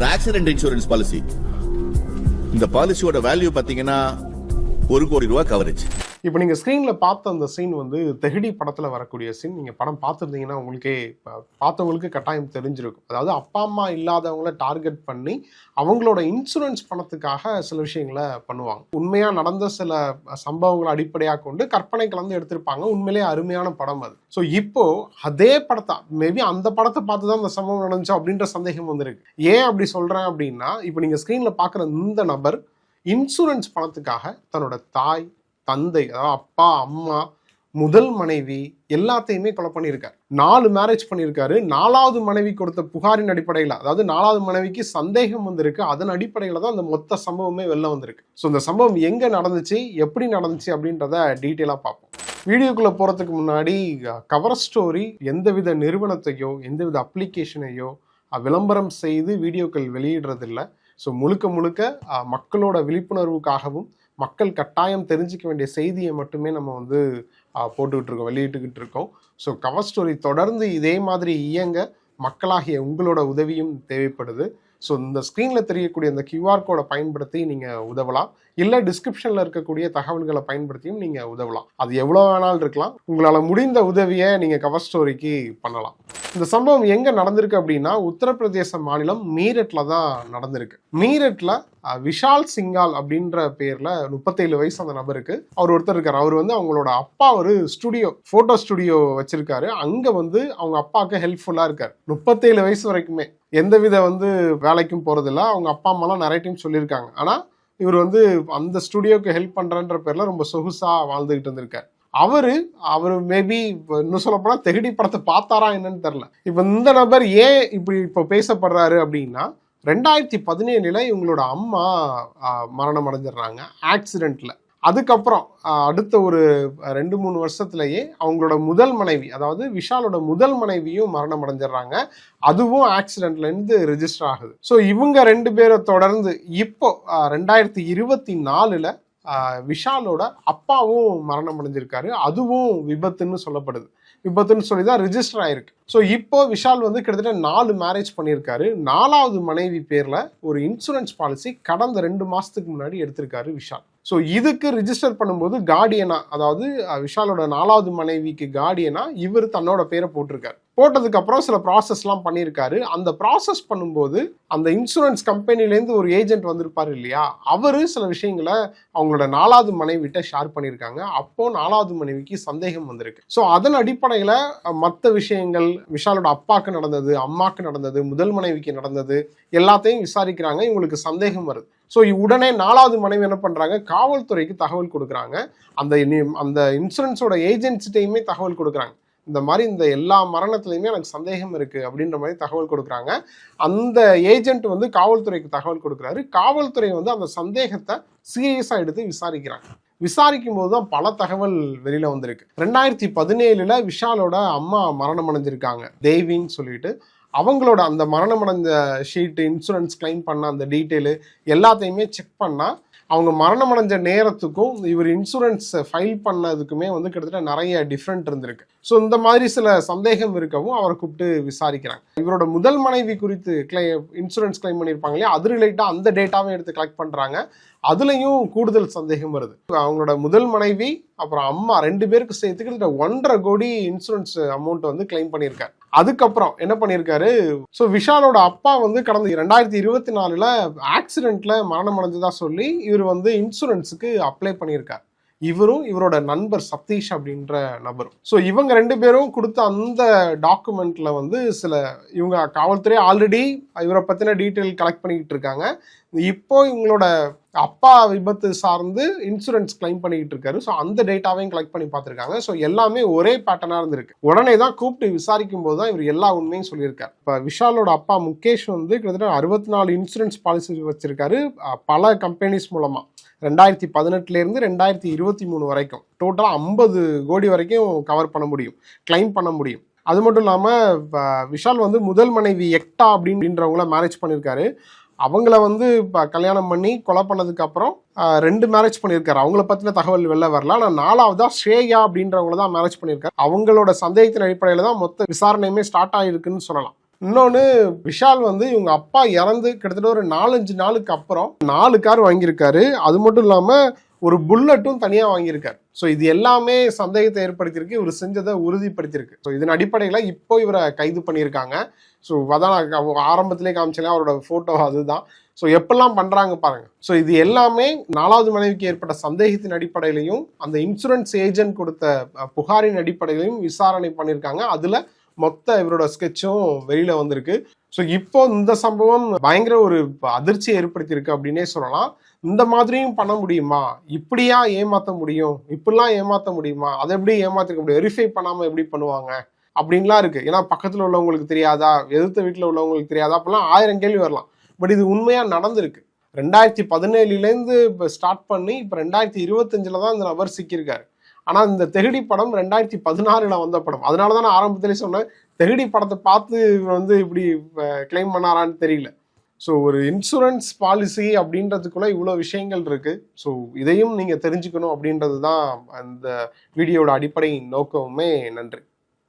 ஒரு accident insurance policy இந்த பாலிசியோட value பாத்தீங்கன்னா ஒரு கோடி ரூபாய் கவரேஜ் இப்போ நீங்கள் ஸ்க்ரீனில் பார்த்த அந்த சீன் வந்து தெஹடி படத்தில் வரக்கூடிய சீன் நீங்கள் படம் பார்த்துருந்தீங்கன்னா உங்களுக்கே பார்த்தவங்களுக்கு கட்டாயம் தெரிஞ்சிருக்கும். அதாவது அப்பா அம்மா இல்லாதவங்கள டார்கெட் பண்ணி அவங்களோட இன்சூரன்ஸ் பணத்துக்காக சில விஷயங்களை பண்ணுவாங்க. உண்மையாக நடந்த சில சம்பவங்களை அடிப்படையாக கொண்டு கற்பனை கலந்து எடுத்திருப்பாங்க. உண்மையிலேயே அருமையான படம் அது. ஸோ இப்போ அதே படத்தை மேபி அந்த படத்தை பார்த்து தான் அந்த சம்பவம் நடந்துச்சு அப்படின்ற சந்தேகம் வந்திருக்கு. ஏன் அப்படி சொல்கிறேன் அப்படின்னா இப்போ நீங்கள் ஸ்க்ரீனில் பார்க்குற இந்த நபர் இன்சூரன்ஸ் பணத்துக்காக தன்னோட தாய் தந்தை அதாவது அப்பா அம்மா முதல் மனைவி எல்லாத்தையுமே கொலை பண்ணியிருக்காரு. நாலு மேரேஜ் பண்ணியிருக்காரு. நாலாவது மனைவி கொடுத்த புகாரின் அடிப்படையில் அதாவது நாலாவது மனைவிக்கு சந்தேகம் வந்திருக்கு. அதன் அடிப்படையில் தான் அந்த மொத்த சம்பவமே வெளில வந்திருக்கு. ஸோ இந்த சம்பவம் எங்கே நடந்துச்சு எப்படி நடந்துச்சு அப்படின்றத டீட்டெயிலாக பார்ப்போம். வீடியோக்குள்ளே போகிறதுக்கு முன்னாடி கவர் ஸ்டோரி எந்தவித நிறுவனத்தையோ எந்தவித அப்ளிகேஷனையோ விளம்பரம் செய்து வீடியோக்கள் வெளியிடுறதில்ல. ஸோ முழுக்க முழுக்க மக்களோட விழிப்புணர்வுக்காகவும் மக்கள் கட்டாயம் தெரிஞ்சுக்க வேண்டிய செய்தியை மட்டுமே நம்ம வந்து போட்டுக்கிட்டு இருக்கோம் வெளியிட்டுக்கிட்டு இருக்கோம் ஸோ கவர் ஸ்டோரி தொடர்ந்து இதே மாதிரி இயங்க மக்களாகிய உங்களோட உதவியும் தேவைப்படுது. ஸோ இந்த ஸ்க்ரீனில் தெரியக்கூடிய இந்த கியூஆர் கோடை பயன்படுத்தி நீங்கள் உதவலாம். இல்லை டிஸ்கிரிப்ஷனில் இருக்கக்கூடிய தகவல்களை பயன்படுத்தியும் நீங்கள் உதவலாம். அது எவ்வளோ வேணாலும் இருக்கலாம். உங்களால் முடிந்த உதவியை நீங்கள் கவர் ஸ்டோரிக்கு பண்ணலாம். இந்த சம்பவம் எங்கே நடந்திருக்கு அப்படின்னா உத்தரப்பிரதேச மாநிலம் மீரட்ல தான் நடந்திருக்கு. மீரட்ல விஷால் சிங்கால் அப்படின்ற பேர்ல முப்பத்தேழு வயசு அந்த நபருக்கு அவர் ஒருத்தர் இருக்காரு. அவர் வந்து அவங்களோட அப்பா ஒரு ஸ்டுடியோ போட்டோ ஸ்டுடியோ வச்சிருக்காரு. அங்க வந்து அவங்க அப்பாவுக்கு ஹெல்ப்ஃபுல்லா இருக்காரு. முப்பத்தேழு வயசு வரைக்குமே. எந்தவித வந்து வேலைக்கும் போறதில்ல. அவங்க அப்பா அம்மாலாம் நிறைய டைம் சொல்லியிருக்காங்க. ஆனா இவர் வந்து அந்த ஸ்டுடியோக்கு ஹெல்ப் பண்றேன்ற பேர்ல ரொம்ப சொகுசா வாழ்ந்துகிட்டு இருந்திருக்காரு. அவர் அவர் மேபி இன்னும் சொல்லப்போனால் போனா தெகடி படத்தை பார்த்தாரா என்னன்னு தெரில இப்போ இந்த நபர் ஏன் இப்படி இப்போ பேசப்படுறாரு அப்படின்னா ரெண்டாயிரத்தி பதினேழுல இவங்களோட அம்மா மரணம் அடைஞ்சிடுறாங்க ஆக்சிடெண்ட்டில் அதுக்கப்புறம் அடுத்த ஒரு ரெண்டு மூணு வருஷத்துலயே அவங்களோட முதல் மனைவி அதாவது விஷாலோட முதல் மனைவியும் மரணம் அடைஞ்சிடுறாங்க. அதுவும் ஆக்சிடென்ட்ல இருந்து ரெஜிஸ்டர் ஆகுது. ஸோ இவங்க ரெண்டு பேரை தொடர்ந்து இப்போ ரெண்டாயிரத்தி இருபத்தி நாலுல விஷாலோட அப்பாவும் மரணம் அடைஞ்சிருக்காரு. அதுவும் விபத்துன்னு சொல்லப்படுது. விபத்துன்னு சொல்லி தான் ரிஜிஸ்டர் ஆயிருக்கு. ஸோ இப்போ விஷால் வந்து கிட்டத்தட்ட நாலு மேரேஜ் பண்ணியிருக்காரு. நாலாவது மனைவி பேரில் ஒரு இன்சூரன்ஸ் பாலிசி கடந்த ரெண்டு மாதத்துக்கு முன்னாடி எடுத்திருக்காரு விஷால். ஸோ இதுக்கு ரிஜிஸ்டர் பண்ணும்போது கார்டியனா அதாவது விஷாலோட நாலாவது மனைவிக்கு கார்டியனா இவர் தன்னோட பேரை போட்டிருக்காரு. போட்டதுக்கு அப்புறம் சில ப்ராசஸ்லாம் பண்ணியிருக்காரு. அந்த ப்ராசஸ் பண்ணும்போது அந்த இன்சூரன்ஸ் கம்பெனிலேருந்து ஒரு ஏஜென்ட் வந்திருப்பாரு இல்லையா? அவர் சில விஷயங்களை அவங்களோட நாலாவது மனைவிட்ட ஷேர் பண்ணியிருக்காங்க. அப்போ நாலாவது மனைவிக்கு சந்தேகம் வந்திருக்கு. ஸோ அதன் அடிப்படையில் மற்ற விஷயங்கள் விஷாலோட அப்பாவுக்கு நடந்தது அம்மாவுக்கு நடந்தது முதல் மனைவிக்கு நடந்தது எல்லாத்தையும் விசாரிக்கிறாங்க. இவங்களுக்கு சந்தேகம் வருது. ஸோ உடனே நாலாவது மனைவி என்ன பண்ணுறாங்க காவல்துறைக்கு தகவல் கொடுக்குறாங்க. அந்த அந்த இன்சூரன்ஸோட ஏஜென்சிட்டையுமே தகவல் கொடுக்குறாங்க. இந்த மாதிரி இந்த எல்லா மரணத்துலையுமே எனக்கு சந்தேகம் இருக்கு அப்படின்ற மாதிரி தகவல் கொடுக்குறாங்க. அந்த ஏஜென்ட் வந்து காவல்துறைக்கு தகவல் கொடுக்குறாரு. காவல்துறை வந்து அந்த சந்தேகத்தை சீரியஸா எடுத்து விசாரிக்கிறாங்க. விசாரிக்கும் போது தான் பல தகவல் வெளியில வந்திருக்கு. ரெண்டாயிரத்தி பதினேழுல விஷாலோட அம்மா மரணம் அடைஞ்சிருக்காங்க தேவின்னு சொல்லிட்டு அவங்களோட அந்த மரணம் அடைஞ்ச ஷீட்டு இன்சூரன்ஸ் கிளைம் பண்ண அந்த டீட்டெயிலு எல்லாத்தையுமே செக் பண்ணால் அவங்க மரணம் அடைஞ்ச நேரத்துக்கும் இவர் இன்சூரன்ஸ் ஃபைல் பண்ணதுக்குமே வந்து கிட்டத்தட்ட நிறைய டிஃப்ரெண்ட் இருந்திருக்கு. ஸோ இந்த மாதிரி சில சந்தேகம் இருக்கவும் அவரை கூப்பிட்டு விசாரிக்கிறாங்க. இவரோட முதல் மனைவி குறித்து கிளை இன்சூரன்ஸ் கிளைம் பண்ணியிருப்பாங்க இல்லையா? அது ரிலேட்டாக அந்த டேட்டாவை எடுத்து கலெக்ட் பண்ணுறாங்க அதுலேயும் கூடுதல் சந்தேகம் வருது. அவங்களோட முதல் மனைவி அப்புறம் அம்மா ரெண்டு பேருக்கு சேர்த்து கிட்டத்தட்ட ஒன்றரை கோடி இன்சூரன்ஸ் அமௌண்ட் வந்து கிளைம் பண்ணியிருக்காரு. அதுக்கப்புறம் என்ன பண்ணியிருக்காரு? ஸோ விஷாலோட அப்பா வந்து கடந்த ரெண்டாயிரத்தி இருபத்தி நாலில் ஆக்சிடெண்ட்டில் மரணம் அடைஞ்சதா சொல்லி இவர் வந்து இன்சூரன்ஸுக்கு அப்ளை பண்ணியிருக்காரு. இவரும் இவரோட நண்பர் சதீஷ் அப்படின்ற நபரும். ஸோ இவங்க ரெண்டு பேரும் கொடுத்த அந்த டாக்குமெண்ட்ல வந்து சில இவங்க காவல்துறை ஆல்ரெடி இவரை பத்தின டீட்டெயில் கலெக்ட் பண்ணிக்கிட்டு இருக்காங்க. இப்போ இவங்களோட அப்பா விபத்து சார்ந்து இன்சூரன்ஸ் கிளைம் பண்ணிக்கிட்டு இருக்காரு. ஸோ அந்த டேட்டாவையும் கலெக்ட் பண்ணி பார்த்துருக்காங்க. ஸோ எல்லாமே ஒரே பேட்டர்னாக இருந்திருக்கு. உடனே தான் கூப்பிட்டு விசாரிக்கும் போது தான் இவர் எல்லா உண்மையும் சொல்லியிருக்காரு. இப்போ விஷாலோட அப்பா முகேஷ் வந்து கிட்டத்தட்ட அறுபத்தி நாலு இன்சூரன்ஸ் பாலிசி வச்சிருக்காரு. பல கம்பெனிஸ் மூலமாக ரெண்டாயிரத்தி பதினெட்டுலேருந்து ரெண்டாயிரத்தி இருபத்தி மூணு வரைக்கும். டோட்டலாக ஐம்பது கோடி வரைக்கும் கவர் பண்ண முடியும். கிளைம் பண்ண முடியும். அது மட்டும் இல்லாமல் விஷால் வந்து முதல் மனைவி எக்டா அப்படின்றவங்கள மேரேஜ் பண்ணியிருக்காரு அவங்கள வந்து இப்போ கல்யாணம் பண்ணி கொலை பண்ணதுக்கப்புறம் ரெண்டு மேரேஜ் பண்ணியிருக்காரு அவங்கள பற்றின தகவல் வெளில வரல. ஆனால் நாலாவதா ஸ்ரேயா அப்படின்றவங்கள தான் மேரேஜ் பண்ணியிருக்காரு அவங்களோட சந்தேகத்தின் அடிப்படையில் தான் மொத்த விசாரணையுமே ஸ்டார்ட் ஆகிருக்குன்னு சொல்லலாம். இன்னொன்று விஷால் வந்து இவங்க அப்பா இறந்து கிட்டத்தட்ட ஒரு நாலஞ்சு நாளுக்கு அப்புறம் நாலு கார் வாங்கியிருக்காரு. அது மட்டும் இல்லாமல் ஒரு புல்லட்டும் தனியாக வாங்கியிருக்காரு. ஸோ இது எல்லாமே சந்தேகத்தை ஏற்படுத்தியிருக்கு. இவர் செஞ்சதை உறுதிப்படுத்தியிருக்கு. ஸோ இதன் அடிப்படையில் இப்போ இவரை கைது பண்ணியிருக்காங்க. ஸோ அதான் ஆரம்பத்திலே காமிச்சேன் அவரோட ஃபோட்டோ அதுதான். ஸோ எப்பெல்லாம் பண்ணுறாங்க பாருங்க. ஸோ இது எல்லாமே நாலாவது மனைவிக்கு ஏற்பட்ட சந்தேகத்தின் அடிப்படையிலையும் அந்த இன்சூரன்ஸ் ஏஜென்ட் கொடுத்த புகாரின் அடிப்படையிலையும் விசாரணை பண்ணியிருக்காங்க. அதில் மொத்த இவரோட ஸ்கெட்சும் வெளியில வந்திருக்கு. ஸோ இப்போ இந்த சம்பவம் பயங்கர ஒரு அதிர்ச்சியை ஏற்படுத்தியிருக்கு அப்படின்னே சொல்லலாம். இந்த மாதிரியும் பண்ண முடியுமா? இப்படியா ஏமாத்த முடியும்? இப்படிலாம் ஏமாத்த முடியுமா? அதை எப்படி ஏமாத்திருக்க முடியும்? வெரிஃபை பண்ணாம எப்படி பண்ணுவாங்க? அப்படின்லாம் இருக்கு. ஏன்னா பக்கத்துல உள்ளவங்களுக்கு தெரியாதா? எதிர்த்த வீட்டில் உள்ளவங்களுக்கு தெரியாதா? அப்படிலாம் ஆயிரம் கேள்வி வரலாம். பட் இது உண்மையா நடந்திருக்கு. ரெண்டாயிரத்தி பதினேழுலேருந்து இப்போ ஸ்டார்ட் பண்ணி இப்போ ரெண்டாயிரத்தி இருபத்தஞ்சில் தான் இந்த நபர் சிக்கியிருக்காரு. ஆனால் இந்த தெகுடி படம் ரெண்டாயிரத்தி பதினாறில் வந்த படம். அதனால தான் நான் ஆரம்பத்திலே சொன்னேன் தெகுடி படத்தை பார்த்து இவர் வந்து இப்படி கிளைம் பண்ணாரான்னு தெரியல. ஸோ ஒரு இன்சூரன்ஸ் பாலிசி அப்படின்றதுக்குள்ள இவ்வளோ விஷயங்கள் இருக்குது ஸோ இதையும் நீங்கள் தெரிஞ்சுக்கணும் அப்படின்றது தான் அந்த வீடியோட அடிப்படை நோக்கமுமே. நன்றி.